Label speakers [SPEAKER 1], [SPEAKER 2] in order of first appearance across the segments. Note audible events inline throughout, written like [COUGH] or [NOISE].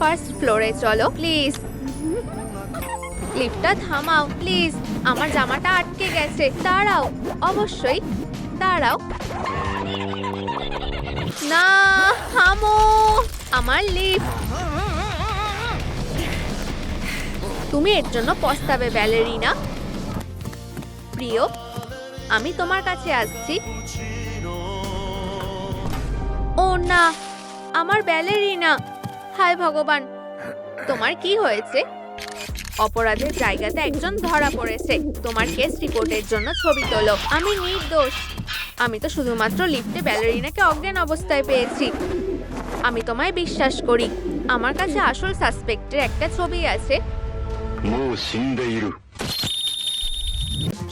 [SPEAKER 1] First ফ্লোরে চলো please লিফটটা থামাও প্লিজ আমার জামাটা আটকে গেছে। দাঁড়াও, অবশ্যই দাঁড়াও। না, থামো। আমার লিফট তুমি এর জন্য পস্তাবে ব্যালেরিনা প্রিয়, আমি তোমার কাছে আসছি। ও না আমার ব্যালেরিনা হায় ভগবান তোমার কি হয়েছে? অপরাধের জায়গাতে একজন ধরা পড়েছে। তোমার কেস রিপোর্টের জন্য ছবি তোলো। আমি নির্দোষ। আমি তো শুধুমাত্র লিফটে ব্যালেরিনাকে অজ্ঞান অবস্থায় পেয়েছি। আমি তোমায় বিশ্বাস করি। আমার কাছে আসল সাসপেক্টের একটা ছবি আছে।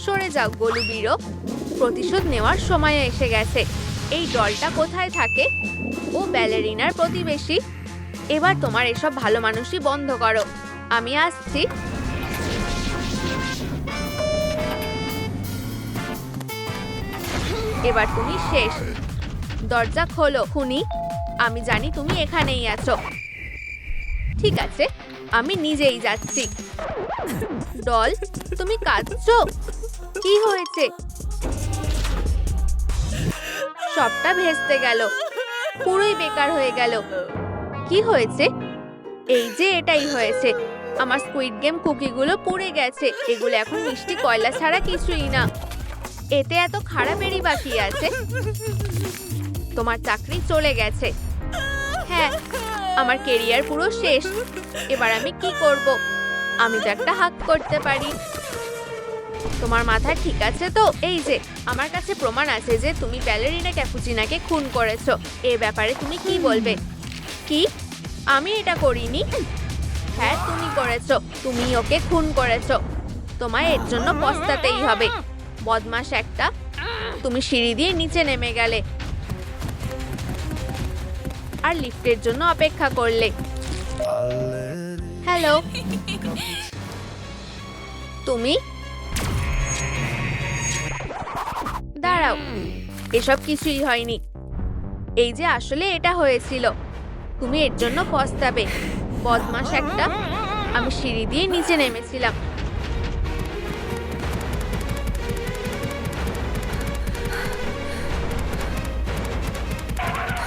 [SPEAKER 1] সরে যাও গলুবিরো প্রতিশোধ নেওয়ার সময় এসে গেছে। এই ডলটা কোথায় থাকে? ও ব্যালেরিনার প্রতিবেশী। এবার তোমার এসব ভালো মানুষই বন্ধ করো। আমি আসছি। এবার তুমি শেষ। দরজা খোলো, খুনি। আমি জানি তুমি এখানেই আছো। ঠিক আছে, আমি নিজেই যাচ্ছি। ডল তুমি কাঁদছো? কি হয়েছে? সবটা ভেস্তে গেল। পুরোই বেকার হয়ে গেল। কি হয়েছে? এই যে এটাই হয়েছে। আমার স্কুইড গেম কুকিগুলো পুড়ে গেছে। এগুলো এখন মিষ্টি কয়লা ছাড়া কিছুই না। এতে এত খারাপেরই বাকি আছে। তোমার চাকরি চলে গেছে। হ্যাঁ আমার কেরিয়ার পুরো শেষ। এবার আমি কি করব? আমি তো একটা হাক করতে পারি। তোমার মাথা ঠিক আছে তো? এই যে আমার কাছে প্রমাণ আছে যে তুমি ব্যালেরিনা ক্যাপুচিনাকে খুন করেছ। এ ব্যাপারে তুমি কি বলবে? কি? আমি এটা করিনি? হ্যাঁ তুমি করেছ। তুমি ওকে খুন করেছ। তোমায় এর জন্য পস্তাতেই হবে। বদমাস একটা। তুমি সিঁড়ি দিয়ে নিচে নেমে গেলে। আর লিফটের জন্য অপেক্ষা করলে। হ্যালো। [LAUGHS] তুমি দাঁড়াও। এসব কিছুই হয়নি। এই যে আসলে এটা হয়েছিল। তুমি এর জন্য পস্তাবে। বদমাস একটা। আমি সিঁড়ি দিয়ে নিচে নেমেছিলাম।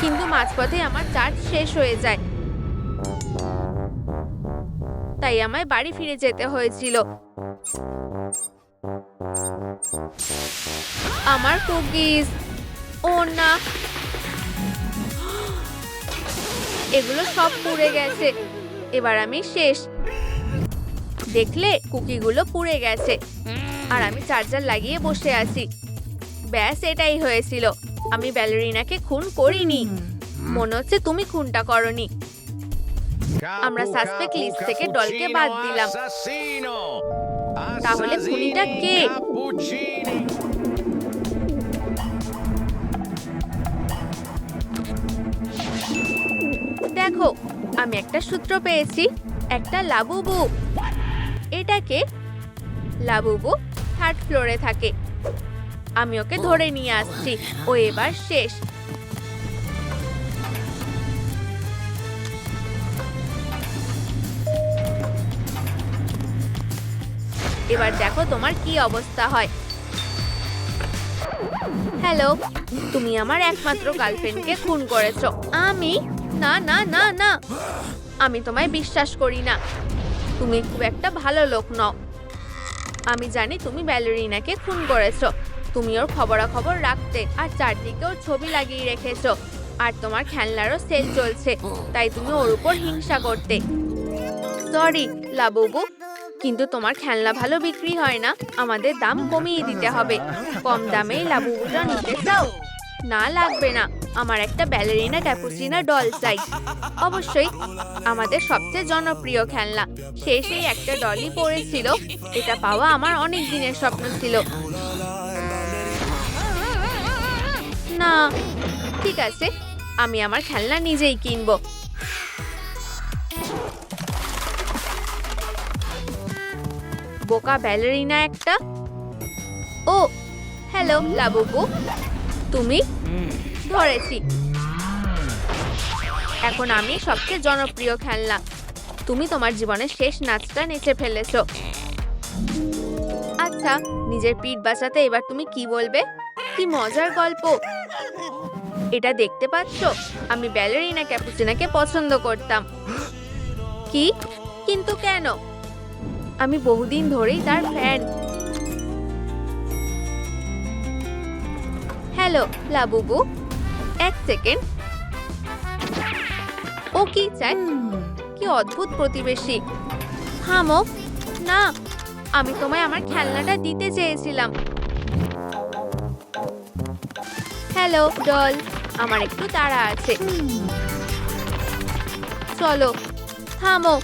[SPEAKER 1] কিন্তু মাঝপথে আমার চার্জ শেষ হয়ে যায়। তাই আমায় বাড়ি ফিরে যেতে হয়েছিল। আমার কুকিজ ও না এগুলো সব পুড়ে গেছে এবার আমি শেষ দেখলে কুকিগুলো পুড়ে গেছে আর আমি চার্জার লাগিয়ে বসে আছি ব্যাস এটাই হয়েছিল আমি ব্যালেরিনাকে খুন করিনি মনে হচ্ছে তুমি খুনটা করনি আমরা সাসপেক্ট লিস্ট থেকে ডলকে বাদ দিলাম তাহলে খুনিটা কে? দেখো আমি একটা সূত্র পেয়েছি একটা লাবুবু। এটাকে লাবুবু থার্ড ফ্লোরে থাকে। আমি ওকে ধরে নিয়ে আসছি। ও এবার শেষ। এবার দেখো তোমার কি অবস্থা হয়। হ্যালো তুমি আমার একমাত্র গার্লফ্রেন্ডকে খুন করেছ। আমি? না না না না। আমি তোমায় বিশ্বাস করি না। তুমি খুব একটা ভালো লোক নও। আমি জানি তুমি ব্যালেরিনাকে খুন করেছ। তুমি ওর খবরাখবর রাখতে আর চারদিকে ওর ছবি লাগিয়ে রেখেছো। আর তোমার খেলনারও সেল চলছে। তাই তুমি ওর উপর হিংসা করতে। Sorry Labubu. কিন্তু তোমার খেলনা ভালো বিক্রি হয় না। আমাদের দাম কমিয়ে দিতে হবে। কম দামেই লাবুবুটা নিতে চাও? না, লাগবে না। আমার একটা ব্যালেরিনা ক্যাপুচিনা ডল চাই। অবশ্যই আমাদের সবচেয়ে জনপ্রিয় খেলনা। সে সেই একটা ডলই পড়েছিল। এটা পাওয়া আমার অনেক দিনের স্বপ্ন ছিল। না, ঠিক আছে। আমি আমার খেলনা নিজেই কিনবো। বোকা ব্যালেরিনা একটা? ও, হ্যালো লাবুবু তুমি? ধরেছি। এখন আমি সবচেয়ে জনপ্রিয় খেলনা। তুমি তোমার জীবনের শেষ নাচটা নেচে ফেলেছো। আচ্ছা নিজের পিঠ বাঁচাতে এবার তুমি কি বলবে? কি মজার গল্প। এটা দেখতে পাচ্ছ? আমি ব্যালেরিনা ক্যাপুচিনাকে পছন্দ করতাম। কি? কিন্তু কেন? আমি বহুদিন ধরেই তার ফ্যান হ্যালো লাবুবু। এক সেকেন্ড ও কি চায়? কি অদ্ভুত প্রতিবেশী। থামো। না, আমি তোমায় আমার খেলনাটা দিতে চেয়েছিলাম। হ্যালো ডল আমার একটু তাড়া আছে। চলো, থামো।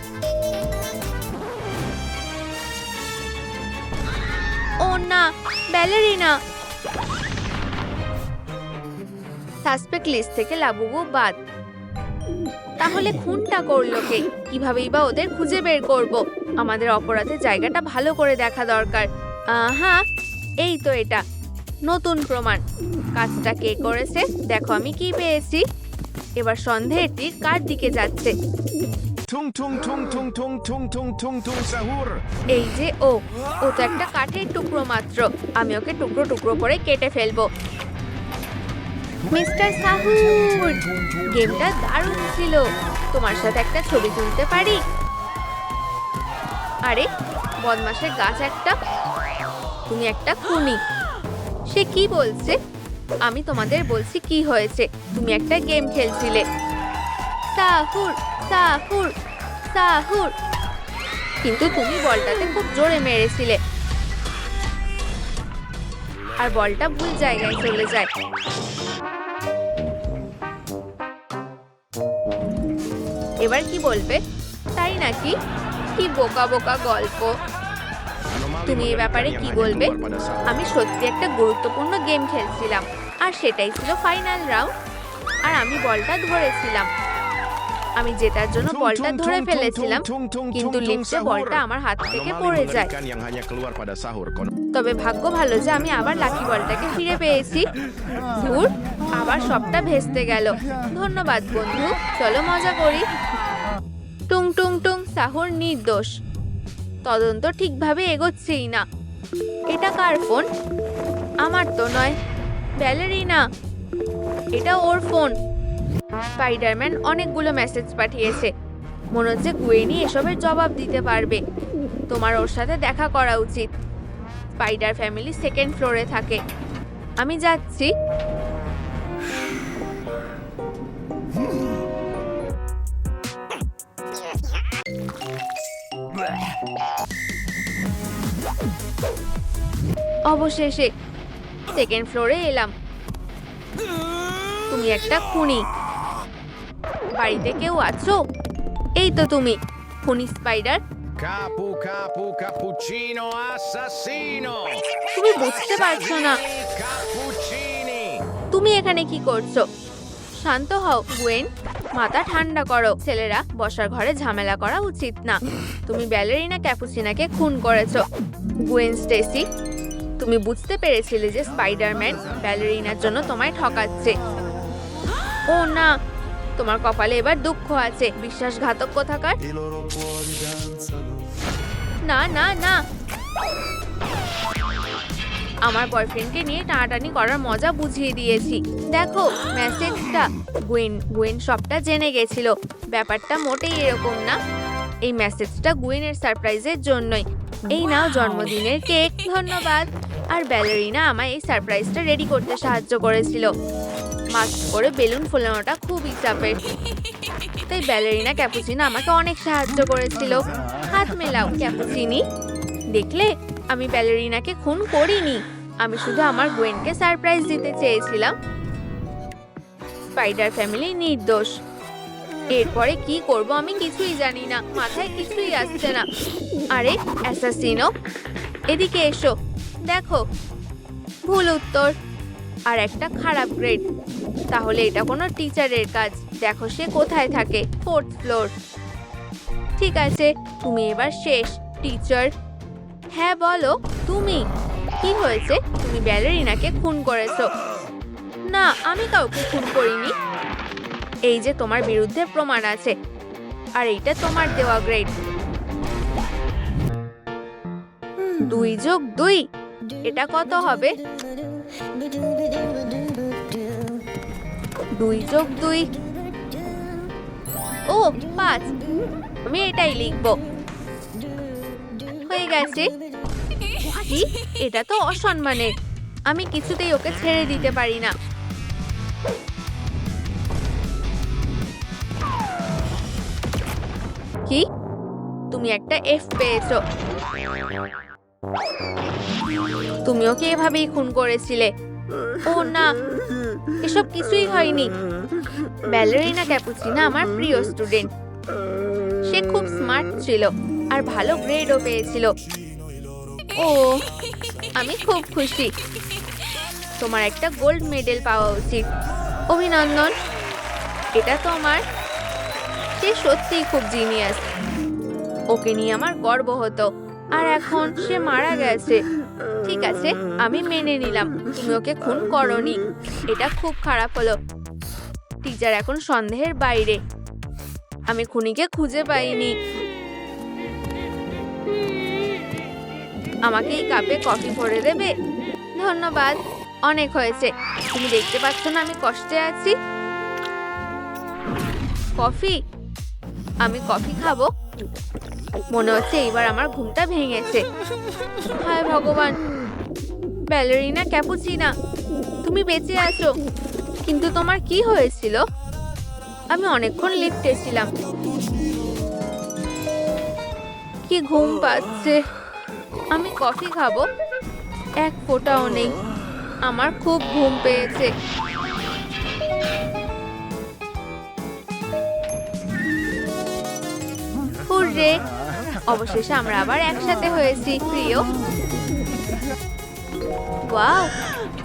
[SPEAKER 1] ও না ব্যালেরিনা। সাসপেক্ট লিস্ট থেকে লাবুবু বাদ। তাহলে খুনটা করল কে? কিভাবেই বা ওদের খুঁজে বের করব? আমাদের অপরাধের জায়গাটা ভালো করে দেখা দরকার। হ্যাঁ এই তো এটা। নতুন প্রমাণ। কাজটা কে করেছে? দেখো আমি কি পেয়েছি। এবার সন্দেহের তীর কার দিকে যাচ্ছে?
[SPEAKER 2] Tung tung tung tung tung tung tung tung tung sahur.
[SPEAKER 1] এই যে, ও ও তো একটা কাঠের টুকরো মাত্র। আমি ওকে টুকরো টুকরো করে কেটে ফেলব। মিস্টার সাহুর, গেমটা দারুণ ছিল। তোমার সাথে একটা ছবি তুলতে পারি? আরে বদমাসের গাছ একটা তুমি একটা খুনি। সে কি বলছে? আমি তোমাদের বলছি কি হয়েছে। তুমি একটা গেম খেলছিলে। সাহুর সাহুর সাহুর। কিন্তু তুমি বলটাতে খুব জোরে মেরেছিলে। আর বলটা ভুল জায়গায় চলে যায়। এবার কি বলবে? তাই নাকি? কি বোকা বোকা গল্প। তুমি এ ব্যাপারে কি বলবে? আমি সত্যি একটা গুরুত্বপূর্ণ গেম খেলছিলাম। আর সেটাই ছিল ফাইনাল রাউন্ড। আর আমি বলটা ধরেছিলাম। আমি জেতার জন্য বলটা ধরে ফেলেছিলাম কিন্তু লিফটে বলটা আমার হাত থেকে পড়ে যায়। তবে ভাগ্য ভালো যে আমি আবার লাকি বলটাকে ফিরে পেয়েছি। ধুর আবার সবটা ভেস্তে গেল। ধন্যবাদ বন্ধু চলো মজা করি। টুং টুং টুং সাহুর নির্দোষ। তদন্ত ঠিকভাবে এগোচ্ছেই না। এটা কার ফোন? আমার তো নয়। ব্যালেরিনা। এটা ওর ফোন। স্পাইডারম্যান অনেকগুলো মেসেজ পাঠিয়েছে। মনে হচ্ছে গুয়েনি এসবের জবাব দিতে পারবে। তোমার ওর সাথে দেখা করা উচিত। স্পাইডার ফ্যামিলি সেকেন্ড ফ্লোরে থাকে। আমি যাচ্ছি। অবশেষে সেকেন্ড ফ্লোরে এলাম। তুমি একটা খুনি। বাড়িতে কেউ আছো? এই তো তুমি খুনি spider.
[SPEAKER 2] Capu capu cappuccino assassino.
[SPEAKER 1] তুমি বুঝতে পারছ না।
[SPEAKER 2] Cappuccini.
[SPEAKER 1] তুমি এখানে কি করছ? শান্ত হও গুয়েন। মাথা ঠান্ডা করো। ছেলেরা বসার ঘরে ঝামেলা করা উচিত না। তুমি ব্যালেরিনা ক্যাপুচিনাকে খুন করেছ। গুয়েন স্টেসি তুমি বুঝতে পেরেছিলে যে স্পাইডারম্যান ব্যালেরিনার জন্য তোমায় ঠকাচ্ছে। ও না তোমার কপালে এবার দুঃখ আছে। বিশ্বাসঘাতক কোথাকার? না না না। আমার বয়ফ্রেন্ডকে নিয়ে টানাটানি করার মজা বুঝিয়ে দিয়েছি। দেখো মেসেজটা গুয়েন গুয়েন সবটা জেনে গেছিল। ব্যাপারটা মোটেই এরকম না। এই মেসেজটা গুয়েনের সারপ্রাইজের জন্যই। এই নাও জন্মদিনের কেক ধন্যবাদ। আর ব্যালেরিনা আমায় এই সারপ্রাইজটা রেডি করতে সাহায্য করেছিল। মাস্ক করে বেলুন ফোলানোটা খুবই চাপের। তাই ব্যালেরিনা ক্যাপুচিনো আমাকে অনেক সাহায্য করেছিল। হাত মেলাও ক্যাপুচিনি। দেখলে, আমি ব্যালেরিনাকে খুন করিনি। আমি শুধু আমার গোয়েনকে সারপ্রাইজ দিতে চেয়েছিলাম। স্পাইডার ফ্যামিলি নির্দোষ। এরপরে কি করব আমি কিছুই জানি না। মাথায় কিছুই আসছে না। আরে, অ্যাসাসিনো? এদিকে এসো। দেখো, ভুল উত্তর। আর একটা খারাপ গ্রেড তাহলে এটা কোনো টিচারের কাজ। দেখো সে কোথায় থাকে? ফোর্থ ফ্লোর ঠিক আছে, তুমি এবার শেষ টিচার হ্যাঁ বলো, তুমি? কি হয়েছে? তুমি ব্যালেরিনাকে খুন করেছ। না, আমি কাউকে খুন করিনি। এই যে তোমার বিরুদ্ধে প্রমাণ আছে। আর এইটা তোমার দেওয়া গ্রেড দুই যোগ দুই এটা কত হবে? দুই যোগ দুই। ও, পাঁচ। আমি এটাই লিখব। হয়ে গেছে। এটা তো অসম্মানের। আমি কিছুতেই ওকে ছেড়ে দিতে পারি না। কি? তুমি একটা এফ পেয়েছ। তুমি ওকে এভাবেই খুন করেছিলে? ও না, এসব কিছুই হয়নি। ব্যালেরিনা ক্যাপুচিনা আমার প্রিয় স্টুডেন্ট সে খুব স্মার্ট ছিল আর ভালো গ্রেডও পেয়েছিল। ও, আমি খুব খুশি। তোমার একটা গোল্ড মেডেল পাওয়া উচিত। অভিনন্দন। এটা তোমার সে সত্যিই খুব জিনিয়াস ওকে নিয়ে আমার গর্ব হতো। আর এখন সে মারা গেছে। ঠিক আছে, আমি মেনে নিলাম। তুমি ওকে খুন করনি। এটা খুব খারাপ হলো। টিচার এখন সন্দেহের বাইরে। আমি খুনিকে খুঁজে পাইনি। আমাকে এই কাপে কফি ভরে দেবে? ধন্যবাদ। অনেক হয়েছে। তুমি দেখতে পাচ্ছ না আমি কষ্টে আছি? কফি? আমি কফি খাব? মনে হচ্ছে এইবার আমার ঘুমটা ভেঙেছে। হায় ভগবান, ব্যালেরিনা ক্যাপুচিনা, তুমি বেঁচে আছো। কিন্তু তোমার কি হয়েছিল? আমি অনেকক্ষণ লিফটে ছিলাম। কি ঘুম পাচ্ছে? আমি কফি খাব? এক ফোঁটাও নেই। আমার খুব ঘুম পেয়েছে। হুররে অবশেষে আমরা আবার একসাথে হয়েছি, প্রিয়। ওয়াও,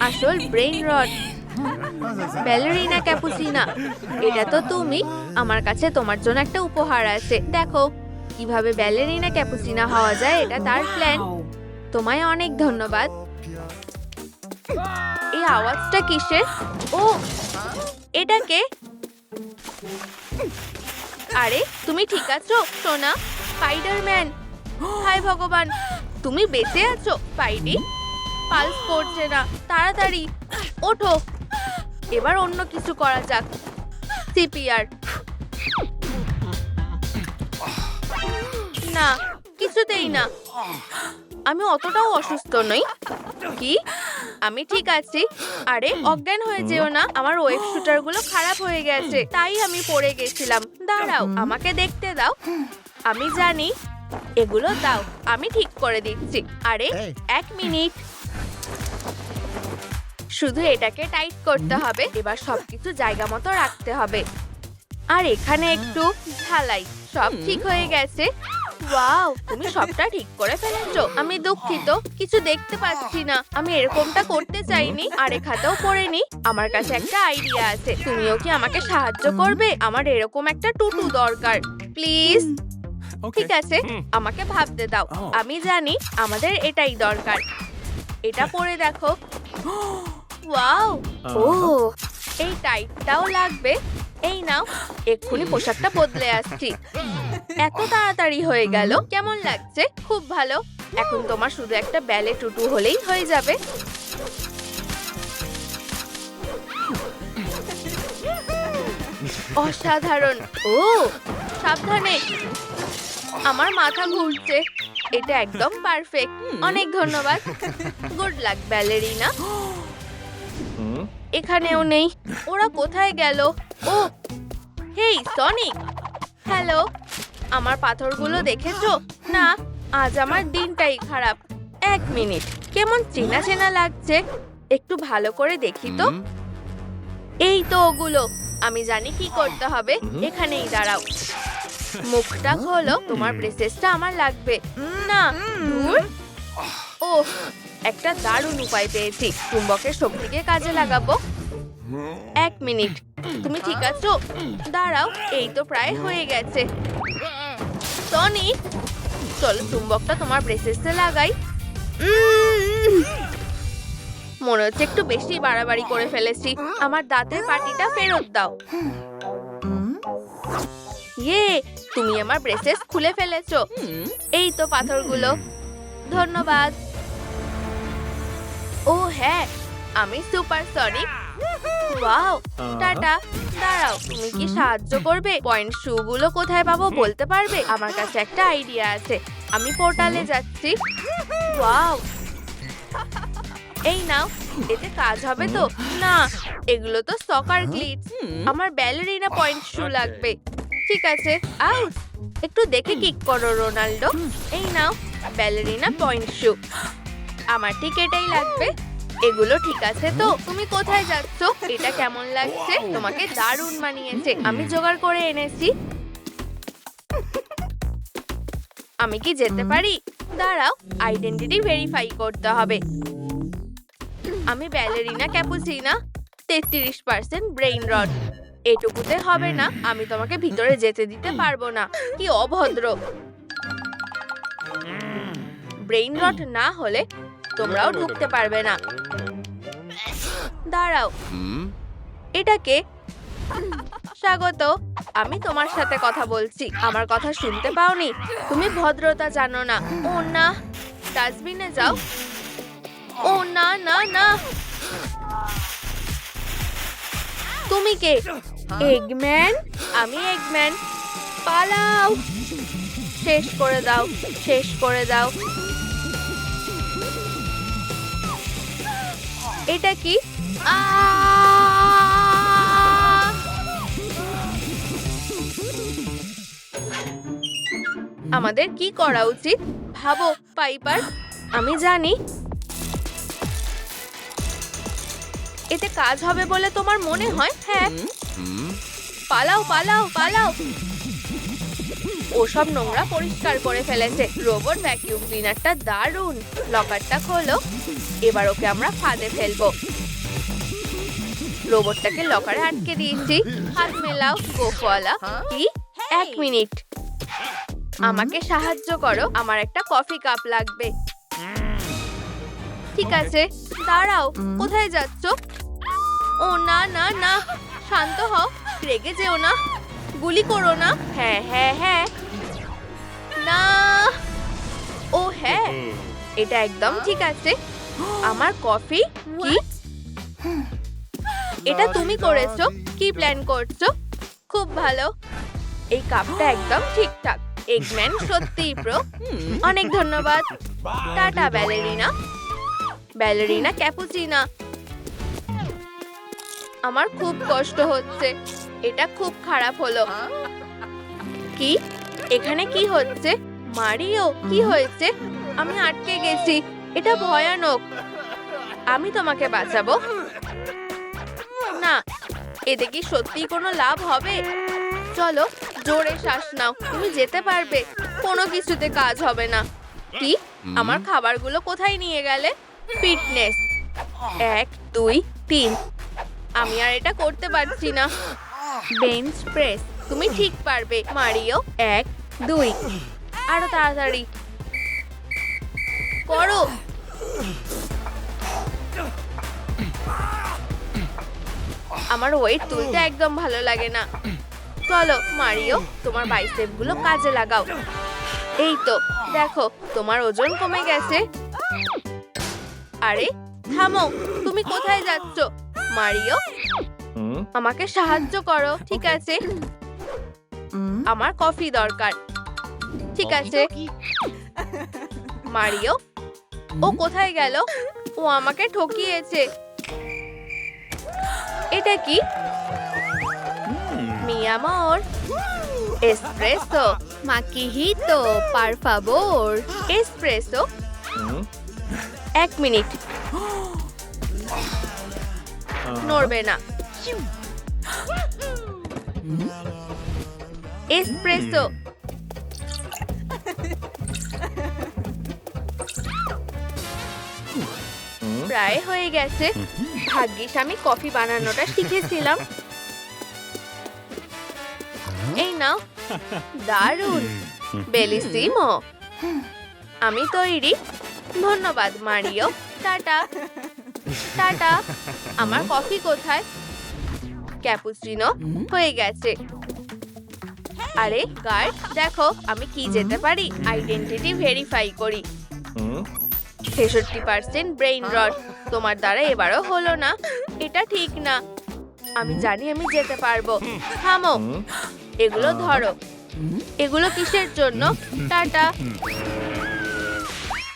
[SPEAKER 1] আসল ব্রেইন রড। ব্যালেরিনা ক্যাপুচিনা এটা তো তুমি, আমার কাছে তোমার জন্য একটা উপহার আছে। দেখো, কীভাবে ব্যালেরিনা ক্যাপুচিনা হওয়া যায়, এটা তার প্ল্যান। তোমায় অনেক ধন্যবাদ। এই আওয়াজটা কিসের? ও, এটা কে? আরে, তুমি ঠিক আছো, সোনা? স্পাইডারম্যান হায় ভগবান, তুমি বেঁচে আছো স্পাইডি পালস পড়ছে না, তাড়াতাড়ি, ওঠো। এবার অন্য কিছু করা যাক। সিপিআর না, কিছুতেই না। আমি অতটাও অসুস্থ নই। কি? আমি ঠিক আছি। আরে, অজ্ঞান হয়ে যেও না। আমার ওয়েব শুটারগুলো খারাপ হয়ে গেছে। তাই আমি পড়ে গেছিলাম। দাঁড়াও আমাকে দেখতে দাও। আমি জানি এগুলো দাও আমি ঠিক করে দিচ্ছি। আরে এক মিনিট। শুধু এটাকে টাইট করতে হবে এবার সবকিছু জায়গা মতো রাখতে হবে। আর এখানে একটু ঢালাই। সব ঠিক হয়ে গেছে। ওয়াও তুমি সবটা ঠিক করে ফেলেছো। আমি দুঃখিত কিছু দেখতে পাচ্ছি না। আমি এরকমটা করতে চাইনি আর খাতাও পড়েনি আমার কাছে একটা আইডিয়া আছে। তুমিও কি আমাকে সাহায্য করবে? আমার এরকম একটা টুটু দরকার। প্লিজ। ঠিক আছে আমাকে ভাবতে দাও। আমি জানি আমাদের এটাই দরকার। এটা পরে দেখো। [GASPS] ওয়াও। ও এই টাইটটাও লাগবে। এই নাও এক্ষুনি পোশাকটা বদলে আসছি। এত তাড়াতাড়ি হয়ে গেল কেমন লাগছে? খুব ভালো। এখন তোমার শুধু একটা ব্যালে টুটু হলেই হয়ে যাবে। অসাধারণ। ও সাবধানে। আমার মাথা ঘুরছে। এটা একদম পারফেক্ট। অনেক ধন্যবাদ। Good luck ballerina. এখানেও নেই। ওরা কোথায় গেল? ও হেই সনিক হ্যালো আমার পাথরগুলো দেখেছ? না আজ আমার দিনটাই খারাপ। এক মিনিট কেমন চেনা চেনা লাগছে? একটু ভালো করে দেখি তো। এই তো ওগুলো আমি জানি কি করতে হবে। এখানেই দাঁড়াও। মুখটা খোলো তোমার ব্রেসেসটা আমার লাগবে। না ধুর। ও একটা দারুণ উপায় পেয়েছি। চুম্বকের শক্তিকে কাজে লাগাবো। এক মিনিট তুমি ঠিক আছো? দাঁড়াও, এই তো প্রায় হয়ে গেছে। টনি, চলো চুম্বকটা তোমার ব্রেসেসে লাগাই। মনে হচ্ছে একটু বেশি বাড়াবাড়ি করে ফেলেছি। আমার দাঁতের পাটিটা ফেরত দাও। ইয়ে তুমি আমার ব্রেসেস খুলে ফেলেছো। এই তো পাথরগুলো। ধন্যবাদ। ও হ্যাঁ আমি সুপার সনিক ওয়াও টাটা। দাঁড়াও তুমি কি সাহায্য করবে? পয়েন্ট শু গুলো কোথায় পাবো বলতে পারবে? আমার কাছে একটা আইডিয়া আছে। আমি পোর্টালে যাচ্ছি। ওয়াও। এই নাও এতে কাজ হবে তো? না এগুলো তো সকার গ্লিটস। আমার ব্যালেরিনা পয়েন্ট শু লাগবে। ঠিক আছে আউট একটু দেখে কিক করো রোনাল্ডো। এই নাও ব্যালেরিনা পয়েন্ট শু। আমার ঠিক এটাই লাগবে। এগুলো ঠিক আছে তো? তুমি কোথায় যাচ্ছ? এটা কেমন লাগছে? তোমাকে দারুণ মানিয়েছে। আমি জোগাড় করে এনেছি। আমি কি যেতে পারি? দাঁড়াও আইডেন্টিটি ভেরিফাই করতে হবে। আমি ব্যালেরিনা ক্যাপুচিনা তেত্রিশ পার্সেন্ট ব্রেইন রড এটুকুতে হবে না, আমি তোমাকে ভিতরে যেতে দিতে পারব না। কি অভদ্র। ব্রেইন রড না হলে তোমরাও ঢুকতে পারবে না। দাঁড়াও। এটাকে স্বাগত আমি তোমার সাথে কথা বলছি। আমার কথা শুনতে পাওনি? তুমি ভদ্রতা জানো না। ও না ডাস্টবিনে যাও। ও না না না। তুমি কে? এগম্যান? আমি এগম্যান। পালাও। শেষ করে দাও শেষ করে দাও। এটা কি! আমাদের কি করা উচিত? ভাবো পাইপার। আমি জানি। এতে কাজ হবে বলে তোমার মনে হয়? হ্যাঁ। পালাও পালাও পালাও। ওসব নোংরা পরিষ্কার করে ফেলেছে। রোবট ভ্যাকিউম ক্লিনারটা দারুণ। লকারটা খোলো। এবার ওকে আমরা ফাঁদে ফেলব। রোবটটাকে লকারে আটকে দিয়েছি। হাত মেলাও গোফওয়ালা কি? এক মিনিট। আমাকে সাহায্য করো, আমার একটা কফি কাপ লাগবে। ঠিক আছে, দাঁড়াও, কোথায় যাচ্ছ? ও, না না না, শান্ত হও, রেগে যেও না, গুলি করো না। হ্যাঁ হ্যাঁ হ্যাঁ। না। ও হ্যাঁ এটা একদম ঠিক আছে। আমার কফি, কি? এটা তুমি করেছ? কি প্ল্যান করছ? খুব ভালো। এই কাপটা একদম ঠিকঠাক। এগম্যান সত্যিই প্রো অনেক ধন্যবাদ। টাটা ব্যালেরিনা ব্যালেরিনা ক্যাপুচিনা আমার খুব কষ্ট হচ্ছে। এটা খুব খারাপ হলো। কি? এখানে কি হচ্ছে? মারিও, কি হয়েছে? আমি আটকে গেছি। এটা ভয়ানক। আমি তোমাকে বাঁচাবো। না। এতে কি সত্যি কোনো লাভ হবে? চলো জোরে শ্বাস নাও তুমি যেতে পারবে। কোনো কিছুতে কাজ হবে না। কি? আমার খাবারগুলো কোথায় নিয়ে গেলে? ফিটনেস। এক দুই তিন। আমি আর এটা করতে পারছি না। বেঞ্চ প্রেস তুমি ঠিক পারবে। মারিও এক দুই। আরও তাড়াতাড়ি। করো। আমার ওয়েট তুলতে একদম ভালো লাগে না। চলো মারিও তোমার বাইসেপগুলো কাজে লাগাও। এই তো দেখো তোমার ওজন কমে গেছে। আরে থামো তুমি কোথায় যাচ্ছ? মারিও আমাকে সাহায্য করো ঠিক আছে? আমার কফি দরকার। ঠিক আছে? মারিও ও কোথায় গেল? ও আমাকে ঠকিয়েছে। এটা কি? মিয়ামর এসপ্রেসো মাকিহিতো পার ফাভোর এসপ্রেসো এক মিনিট। নড়বে না। এসপ্রেসো প্রায় হয়ে গেছে। ভাগ্যিস আমি কফি বানানোটা শিখেছিলাম। এই নাও। দারুণ। বেলিসিমো। আমি তৈরি। ধন্যবাদ মারিও। টাটা। টাটা। আমার কফি কোথায়? ক্যাপুচিনো হয়ে গেছে। আরে গার্ড দেখো আমি কি যেতে পারি? আইডেন্টিটি ভেরিফাই করি। ছেষট্টি পার্সেন্ট ব্রেইন রড তোমার দ্বারা এবারও হলো না। এটা ঠিক না। আমি জানি আমি যেতে পারব। থামো। এগুলো ধরো। এগুলো কিসের জন্য? টাটা।